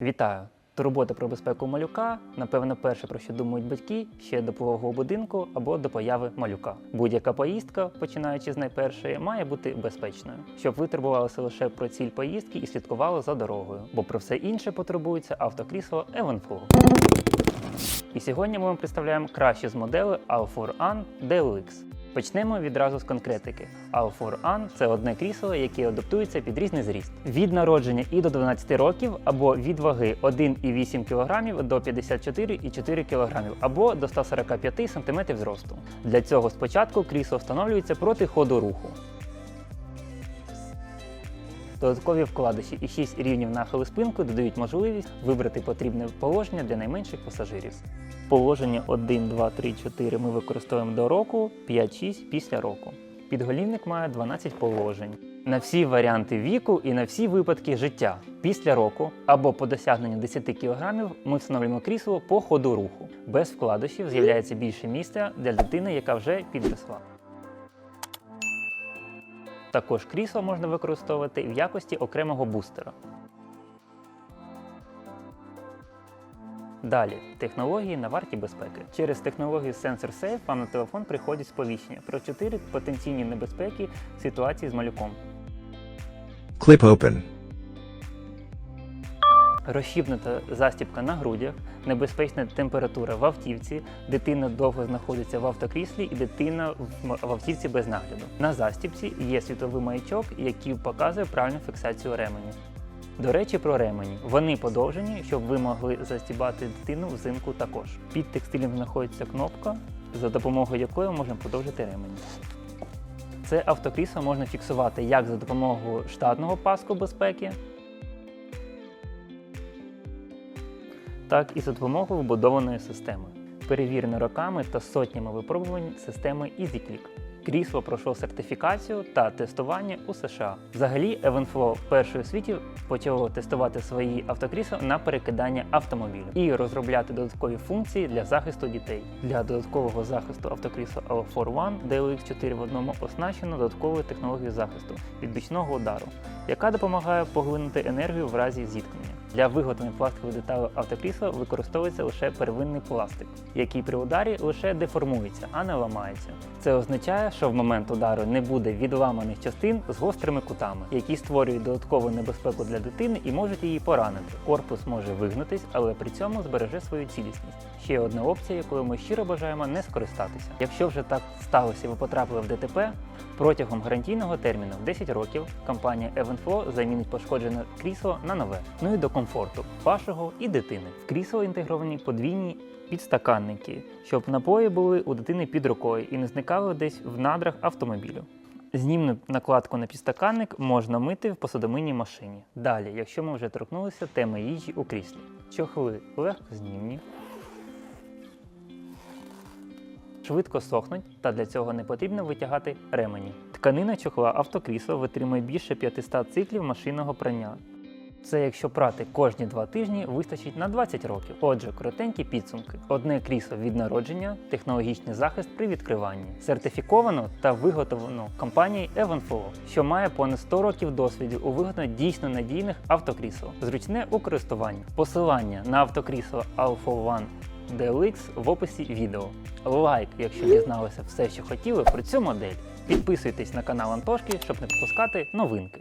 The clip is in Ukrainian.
Вітаю! Турбота про безпеку малюка, напевно, перше, про що думають батьки ще до пологового будинку або до появи малюка. Будь-яка поїздка, починаючи з найпершої, має бути безпечною, щоб ви турбувалися лише про ціль поїздки і слідкували за дорогою, бо про все інше потребується автокрісло Evenflow. І сьогодні ми вам представляємо кращі з моделей All4 An DLX. Почнемо відразу з конкретики. All4 An – це одне крісло, яке адаптується під різний зріст. Від народження і до 12 років, або від ваги 1,8 кг до 54,4 кг, або до 145 см зросту. Для цього спочатку крісло встановлюється проти ходу руху. Додаткові вкладиші і 6 рівнів нахилу спинку додають можливість вибрати потрібне положення для найменших пасажирів. Положення 1, 2, 3, 4 ми використовуємо до року, 5, 6 після року. Підголівник має 12 положень на всі варіанти віку і на всі випадки життя. Після року або по досягненню 10 кг ми встановлюємо крісло по ходу руху. Без вкладишів з'являється більше місця для дитини, яка вже підросла. Також крісло можна використовувати в якості окремого бустера. Далі технології на варті безпеки. Через технологію Sensor Safe вам на телефон приходять сповіщення про 4 потенційні небезпеки ситуації з малюком. Clip open. Розщіпнута застібка на грудях, небезпечна температура в автівці, дитина довго знаходиться в автокріслі і дитина в автівці без нагляду. На застібці є світовий маячок, який показує правильну фіксацію ременю. До речі, про ремені. Вони подовжені, щоб ви могли застібати дитину взимку також. Під текстилем знаходиться кнопка, за допомогою якої можна подовжити ремені. Це автокрісло можна фіксувати як за допомогою штатного паску безпеки, так і за допомогою вбудованої системи, перевірено роками та сотнями випробувань системи EasyClick. Крісло пройшло сертифікацію та тестування у США. Взагалі, Evenflow першою у світі почало тестувати свої автокрісла на перекидання автомобілів і розробляти додаткові функції для захисту дітей. Для додаткового захисту автокрісла L4 One DLX 4 в одному оснащено додатковою технологією захисту від бічного удару, яка допомагає поглинути енергію в разі зіткнення. Для виготовлення пластикових деталей автокрісла використовується лише первинний пластик, який при ударі лише деформується, а не ламається. Це означає, що в момент удару не буде відламаних частин з гострими кутами, які створюють додаткову небезпеку для дитини і можуть її поранити. Корпус може вигнутись, але при цьому збереже свою цілісність. Ще одна опція, якою ми щиро бажаємо не скористатися. Якщо вже так сталося, ви потрапили в ДТП, протягом гарантійного терміну в 10 років компанія Evenflow замінить пошкоджене крісло на нове. Ну і до комфорту вашого і дитини. В крісло інтегровані подвійні підстаканники, щоб напої були у дитини під рукою і не зникали десь в надрах автомобілю. Знімну накладку на підстаканник можна мити в посудомийній машині. Далі, якщо ми вже торкнулися теми їжі у кріслі, чохли легкознімні, швидко сохнуть, та для цього не потрібно витягати ремені. Тканина чохла автокрісла витримує більше 500 циклів машинного прання. Це якщо прати кожні два тижні вистачить на 20 років. Отже, коротенькі підсумки. Одне крісло від народження, технологічний захист при відкриванні, сертифіковано та виготовлено компанією Evenflow, що має понад 100 років досвіду у виготовленні дійсно надійних автокрісел. Зручне у користуванні. Посилання на автокрісло Alpha One DLX в описі відео. Лайк, якщо дізналися все, що хотіли про цю модель. Підписуйтесь на канал Антошки, щоб не пропускати новинки.